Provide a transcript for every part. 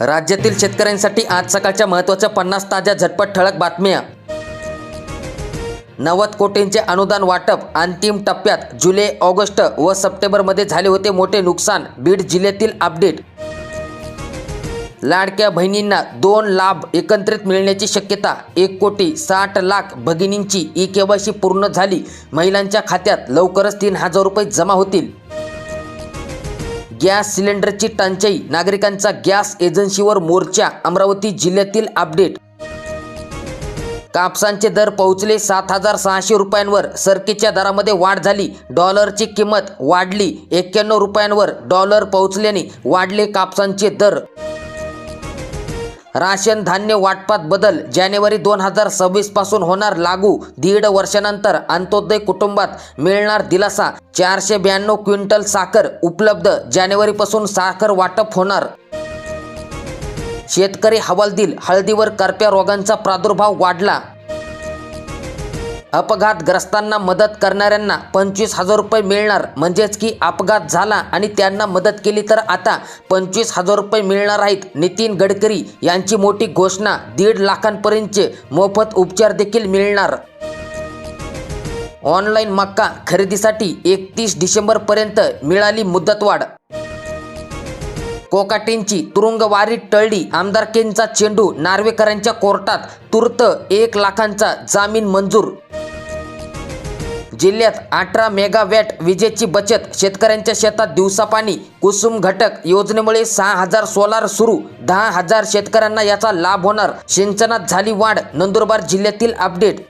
राज्यातील शेतकऱ्यांसाठी आज सकाळच्या महत्त्वाच्या पन्नास ताज्या झटपट ठळक बातम्या. नव्वद कोटींचे अनुदान वाटप अंतिम टप्प्यात जुलै ऑगस्ट व सप्टेंबरमध्ये झाले होते मोठे नुकसान बीड जिल्ह्यातील अपडेट. लाडक्या बहिणींना दोन लाभ एकत्रित मिळण्याची शक्यता एक कोटी साठ लाख भगिनींची ई केवायसी सी पूर्ण झाली महिलांच्या खात्यात लवकरच तीन हजार रुपये जमा होतील. गॅस सिलेंडरची टंचाई. नागरिकांचा गॅस एजन्सीवर मोर्चा. अमरावती जिल्ह्यातील अपडेट. कापसांचे दर पोहोचले सात हजार सहाशे रुपयांवर. सरकीच्या दरामध्ये वाढ झाली. डॉलरची किंमत वाढली. एक्क्याण्णव रुपयांवर डॉलर पोहोचल्याने वाढले कापसांचे दर. राशन धान्य वाटपात बदल. जानेवारी दोन हजार सव्वीसपासून होणार लागू. दीड वर्षानंतर अंत्योदय कुटुंबात मिळणार दिलासा. चारशे ब्याण्णव क्विंटल साखर उपलब्ध. जानेवारीपासून साखर वाटप होणार. शेतकरी हवालदिल. हळदीवर करप्या रोगांचा प्रादुर्भाव वाढला. अपघातग्रस्तांना मदत करणाऱ्यांना पंचवीस हजार रुपये मिळणार. म्हणजेच की अपघात झाला आणि त्यांना मदत केली तर आता पंचवीस हजार रुपये मिळणार आहेत. नितीन गडकरी यांची मोठी घोषणा. दीड लाखांपर्यंतचे मोफत उपचार देखील मिळणार. ऑनलाईन मक्का खरेदीसाठी एकतीस डिसेंबरपर्यंत मिळाली मुदतवाढ. कोकाटेंची तुरुंगवारी टळली. आमदारकींचा चेंडू नार्वेकरांच्या कोर्टात तूर्त एक लाखांचा जामीन मंजूर जिल्ह्यात अठरा मेगावॅट विजेची बचत. शेतकऱ्यांच्या शेतात दिवसा पाणी कुसुम घटक योजनेमुळे सहा हजार सोलार सुरू दहा हजार शेतकऱ्यांना याचा लाभ होणार. सिंचनात झाली वाढ नंदुरबार जिल्ह्यातील अपडेट.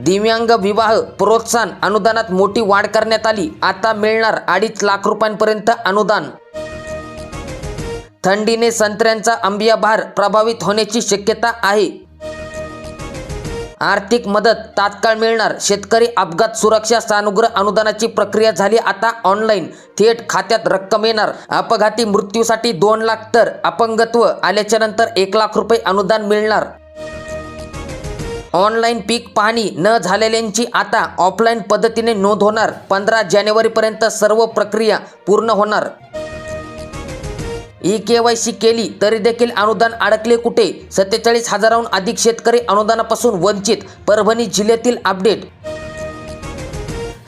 दिव्यांग विवाह प्रोत्साहन अनुदानात मोठी वाढ करण्यात आली. आता मिळणार अडीच लाख रुपयांपर्यंत अनुदान. थंडीने संत्र्यांचा आंबिया भार प्रभावित होण्याची शक्यता आहे. आर्थिक मदत तात्काळ मिळणार शेतकरी अपघात सुरक्षा सानुग्रह अनुदानाची प्रक्रिया झाली आता ऑनलाईन थेट खात्यात रक्कम येणार. अपघाती मृत्यूसाठी दोन लाख तर अपंगत्व आल्याच्यानंतर एक लाख रुपये अनुदान मिळणार. ऑनलाईन पीक पाहणी न झालेल्यांची आता ऑफलाईन पद्धतीने नोंद होणार. पंधरा जानेवारीपर्यंत सर्व प्रक्रिया पूर्ण होणार. ई के वाय सी केली तरी देखील अनुदान अडकले कुठे? सत्तेचाळीस हजाराहून अधिक शेतकरी अनुदानापासून वंचित परभणी जिल्ह्यातील अपडेट.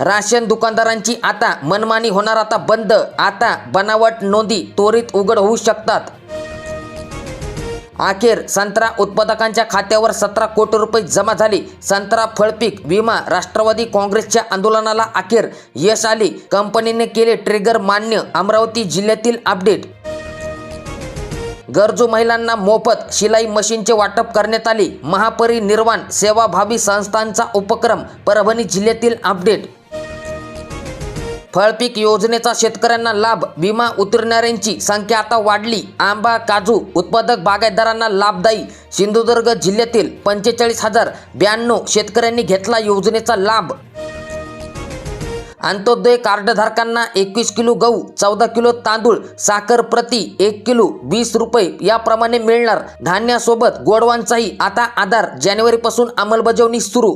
राशन दुकानदारांची आता मनमानी होणार आता बंद आता बनावट नोंदी त्वरित उघड होऊ शकतात. अखेर संत्रा उत्पादकांच्या खात्यावर सतरा कोटी रुपये जमा झाले. संत्रा फळपीक विमा राष्ट्रवादी काँग्रेसच्या आंदोलनाला अखेर यश आले. कंपनीने केले ट्रिगर मान्य अमरावती जिल्ह्यातील अपडेट. गरजू महिलांना मोफत शिलाई मशीनचे वाटप करण्यात आले. महापरिनिर्वाण सेवाभावी संस्थांचा उपक्रम परभणी जिल्ह्यातील अपडेट. फळपीक योजनेचा शेतकऱ्यांना लाभ विमा उतरणाऱ्यांची संख्या आता वाढली. आंबा काजू उत्पादक बागायतदारांना लाभदायी. सिंधुदुर्ग जिल्ह्यातील पंचेचाळीस हजार ब्याण्णव शेतकऱ्यांनी घेतला योजनेचा लाभ. अंत्योदय कार्डधारकांना एकवीस किलो गहू चौदा किलो तांदूळ साखर प्रति एक किलो वीस रुपये याप्रमाणे मिळणार. धान्यासोबत गोडवांचाही आता आधार जानेवारीपासून अंमलबजावणी सुरू.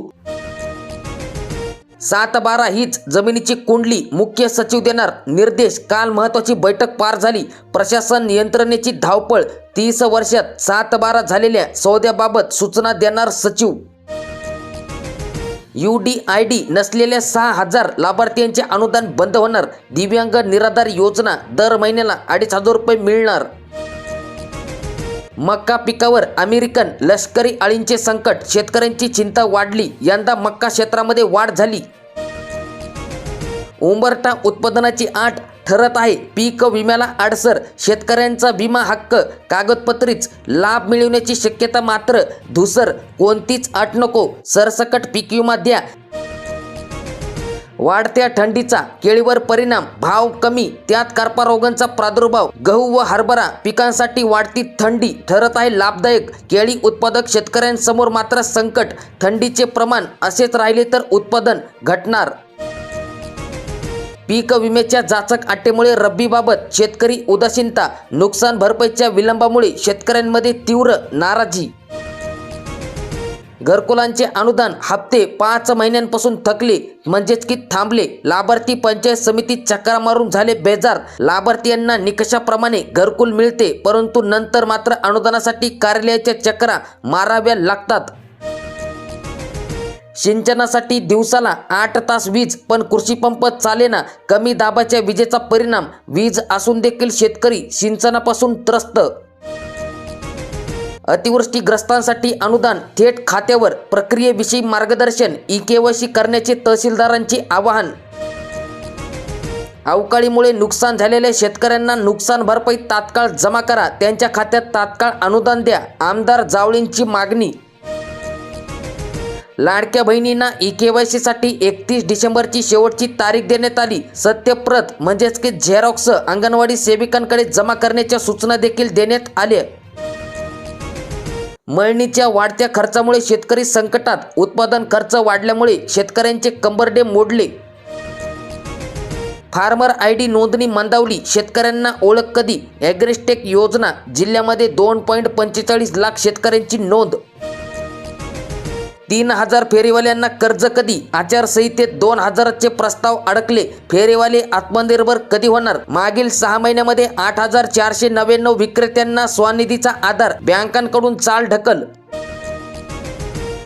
सात बारा हीच जमिनीची कुंडली मुख्य सचिव देणार निर्देश. काल महत्वाची बैठक पार झाली. प्रशासन यंत्रणेची धावपळ. तीस वर्षात सात बारा झालेल्या सौद्याबाबत सूचना देणार सचिव. यू डी आय डी नसलेल्या सहा हजार लाभार्थ्यांचे अनुदान बंद होणार. दिव्यांग निराधार योजना दर महिन्याला अडीच हजार रुपये मिळणार. मक्का पिकावर अमेरिकन लष्करी अळींचे संकट शेतकऱ्यांची चिंता वाढली यंदा मक्का क्षेत्रामध्ये वाढ झाली. उंबरटा उत्पादनाची आठ ठरत आहे. पीक विम्याला आडसर शेतकऱ्यांचा विमा हक्क कागदपत्रीच. लाभ मिळवण्याची शक्यता मात्र धुसर. कोणतीच अट नको. सरसकट पीक विमा द्या. वाढत्या थंडीचा केळीवर परिणाम. भाव कमी. त्यात कारपारोगांचा प्रादुर्भाव. गहू व हरभरा पिकांसाठी वाढती थंडी ठरत आहे लाभदायक. केळी उत्पादक शेतकऱ्यांसमोर मात्र संकट. थंडीचे प्रमाण असेच राहिले तर उत्पादन घटणार. पीक विम्याच्या जाचक अट्टेमुळे रब्बीबाबत शेतकरी उदासीनता नुकसान भरपाईच्या विलंबामुळे शेतकऱ्यांमध्ये तीव्र नाराजी. घरकुलांचे अनुदान हप्ते पाच महिन्यांपासून थकले म्हणजेच की थांबले. लाभार्थी पंचायत समिती चक्रा मारून झाले बेजार. लाभार्थीयांना निकषाप्रमाणे घरकुल मिळते परंतु नंतर मात्र अनुदानासाठी कार्यालयाच्या चक्रा माराव्या लागतात. सिंचनासाठी दिवसाला आठ तास वीज पण कृषी पंप चालेना कमी दाबाच्या विजेचा परिणाम. वीज असून देखील शेतकरी सिंचनापासून त्रस्त. अतिवृष्टीग्रस्तांसाठी अनुदान थेट खात्यावर प्रक्रियेविषयी मार्गदर्शन ई केवायसी करण्याचे तहसीलदारांचे आवाहन. अवकाळीमुळे नुकसान झालेल्या शेतकऱ्यांना नुकसान भरपाई तात्काळ जमा करा त्यांच्या खात्यात तात्काळ अनुदान द्या. आमदार जावळींची मागणी लाडक्या बहिणींना ई के वाय सीसाठी एकतीस डिसेंबरची शेवटची तारीख देण्यात आली. सत्यप्रत म्हणजेच की झेरॉक्स अंगणवाडी सेविकांकडे जमा करण्याच्या सूचना देखील देण्यात आल्या. मळणीच्या वाढत्या खर्चामुळे शेतकरी संकटात उत्पादन खर्च वाढल्यामुळे शेतकऱ्यांचे कंबरडे मोडले. फार्मर आय डी नोंदणी मंदावली शेतकऱ्यांना ओळख कधी? ॲग्रिस्टेक योजना जिल्ह्यामध्ये दोन पॉईंट पंचेचाळीस लाख शेतकऱ्यांची नोंद तीन हजार फेरीवाल्यांना कर्ज कधी? आचारसंहितेत दोन हजाराचे प्रस्ताव अडकले. फेरीवाले आत्मनिर्भर कधी होणार? मागील सहा महिन्यामध्ये आठ हजार चारशे नव्याण्णव विक्रेत्यांना स्वनिधीचा आधार. बँकांकडून चाल ढकल.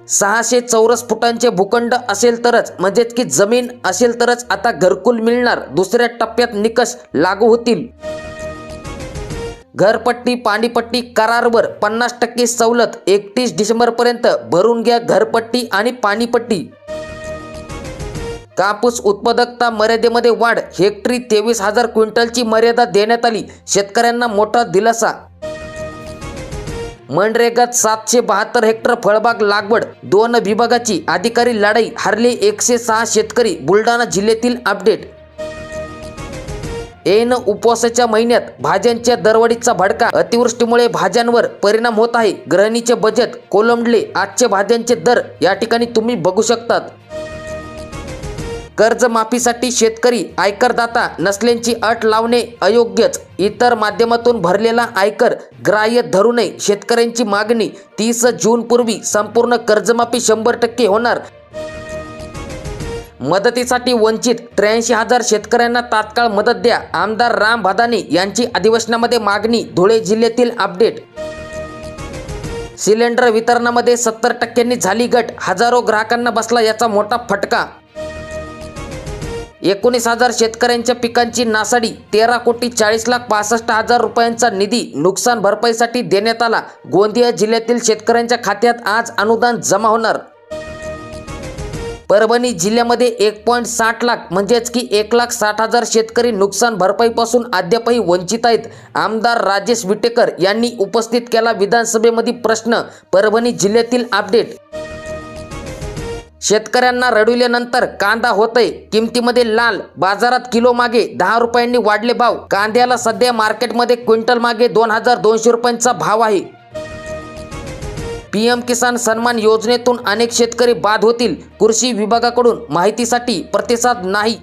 सहाशे चौरस फुटांचे भूखंड असेल तरच म्हणजेच की जमीन असेल तरच आता घरकुल मिळणार. दुसऱ्या टप्प्यात निकष लागू होतील. घरपट्टी पाणीपट्टी करारवर पन्नास टक्के सवलत एकतीस डिसेंबरपर्यंत भरून घ्या घरपट्टी आणि पाणीपट्टी. कापूस उत्पादकता मर्यादेमध्ये वाढ हेक्टरी तेवीस हजार क्विंटलची मर्यादा देण्यात आली शेतकऱ्यांना मोठा दिलासा. मनरेगात सातशे बहात्तर हेक्टर फळबाग लागवड दोन विभागाची अधिकारी लढाई हरले एकशे सहा शेतकरी बुलढाणा जिल्ह्यातील अपडेट ऐन उपवासाच्या महिन्यात भाज्यांच्या दरवाढीचा भडका. अतिवृष्टीमुळे भाज्यांवर परिणाम होत आहे. गृहिणीचे बजेट कोलमडले आजचे भाज्यांचे दर या ठिकाणी तुम्ही बघू शकतात. कर्जमाफीसाठी शेतकरी आयकरदाता नसल्याची अट लावणे अयोग्यच. इतर माध्यमातून भरलेला आयकर ग्राह्य धरू नये. शेतकऱ्यांची मागणी तीस जूनपूर्वी संपूर्ण कर्जमाफी शंभर टक्के होणार. मदतीसाठी वंचित त्र्याऐंशी हजार शेतकऱ्यांना तात्काळ मदत द्या. आमदार राम भदानी यांची अधिवेशनामध्ये मागणी धुळे जिल्ह्यातील अपडेट. सिलेंडर वितरणामध्ये सत्तर टक्क्यांनी झाली घट हजारो ग्राहकांना बसला याचा मोठा फटका. एकोणीस हजार शेतकऱ्यांच्या पिकांची नासाडी तेरा कोटी चाळीस लाख पासष्ट हजार रुपयांचा निधी नुकसान भरपाईसाठी देण्यात आला. गोंदिया जिल्ह्यातील शेतकऱ्यांच्या खात्यात आज अनुदान जमा होणार. परभणी जिल्ह्यामध्ये एक पॉईंट साठ लाख म्हणजेच की एक लाख साठ हजार शेतकरी नुकसान भरपाईपासून अद्यापही वंचित आहेत. आमदार राजेश विटेकर यांनी उपस्थित केला विधानसभेमध्ये प्रश्न. परभणी जिल्ह्यातील अपडेट. शेतकऱ्यांना रडविल्यानंतर कांदा होतय. किमतीमध्ये लाल. बाजारात किलो मागे दहा रुपयांनी वाढले भाव. कांद्याला सध्या मार्केटमध्ये क्विंटल मागे दोन हजार दोनशे रुपयांचा भाव आहे. पीएम किसान सन्मान योजनेतून अनेक शेतकरी बाद होतील. कृषी विभागाकडून माहितीसाठी प्रतिसाद नाही.